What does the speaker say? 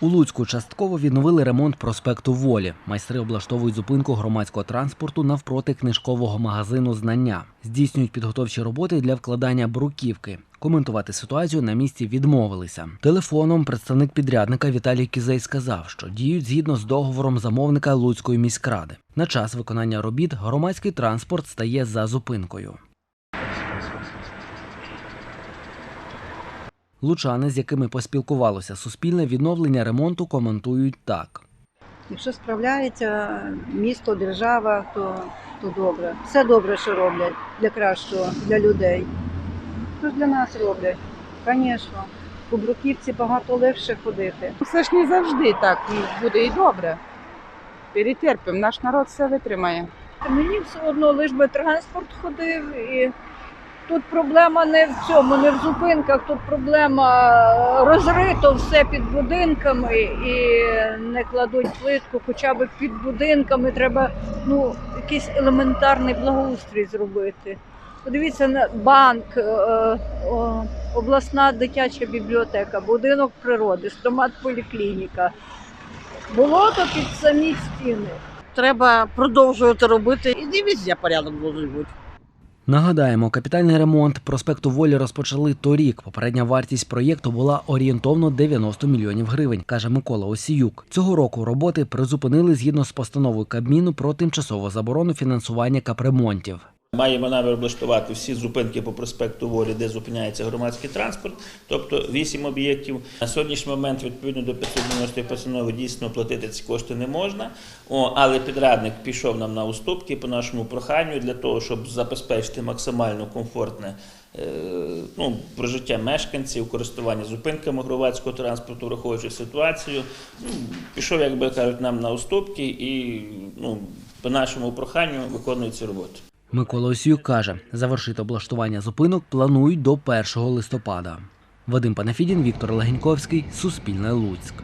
У Луцьку частково відновили ремонт проспекту Волі. Майстри облаштовують зупинку громадського транспорту навпроти книжкового магазину Знання. Здійснюють підготовчі роботи для вкладання бруківки. Коментувати ситуацію на місці відмовилися. Телефоном представник підрядника Віталій Кізей сказав, що діють згідно з договором замовника Луцької міськради. На час виконання робіт громадський транспорт стає за зупинкою. Лучани, з якими поспілкувалося Суспільне, відновлення ремонту коментують так. Якщо справляється місто, держава, то, то добре. Все добре, що роблять для кращого, для людей. Що ж для нас роблять? Звісно. По бруківці багато легше ходити. Все ж не завжди так буде і добре. Перетерпимо, наш народ все витримає. Мені все одно лиш би транспорт ходив і тут проблема не в цьому, не в зупинках, тут проблема е, розрито все під будинками і не кладуть плитку, хоча б під будинками треба ну, якийсь елементарний благоустрій зробити. Подивіться на банк, е, обласна дитяча бібліотека, будинок природи, стомат поліклініка. Болото під самі стіни. треба продовжувати робити. І не везде порядок бути. Нагадаємо, капітальний ремонт проспекту Волі розпочали торік. Попередня вартість проєкту була орієнтовно 90 мільйонів гривень, каже Микола Осіюк. Цього року роботи призупинили згідно з постановою Кабміну про тимчасову заборону фінансування капремонтів. Маємо намір облаштувати всі зупинки по проспекту Волі, де зупиняється громадський транспорт, тобто вісім об'єктів. На сьогоднішній момент, відповідно до 590 постанови, дійсно платити ці кошти не можна. О, але підрадник пішов нам на уступки по нашому проханню для того, щоб забезпечити максимально комфортне е, ну, прожиття мешканців, користування зупинками громадського транспорту, враховуючи ситуацію. Ну, пішов, як би кажуть, нам на уступки і ну, по нашому проханню виконує ці роботи. Микола Осіюк каже, завершити облаштування зупинок планують до 1 листопада. Вадим Панафідін, Віктор Легеньковський, Суспільне Луцьк.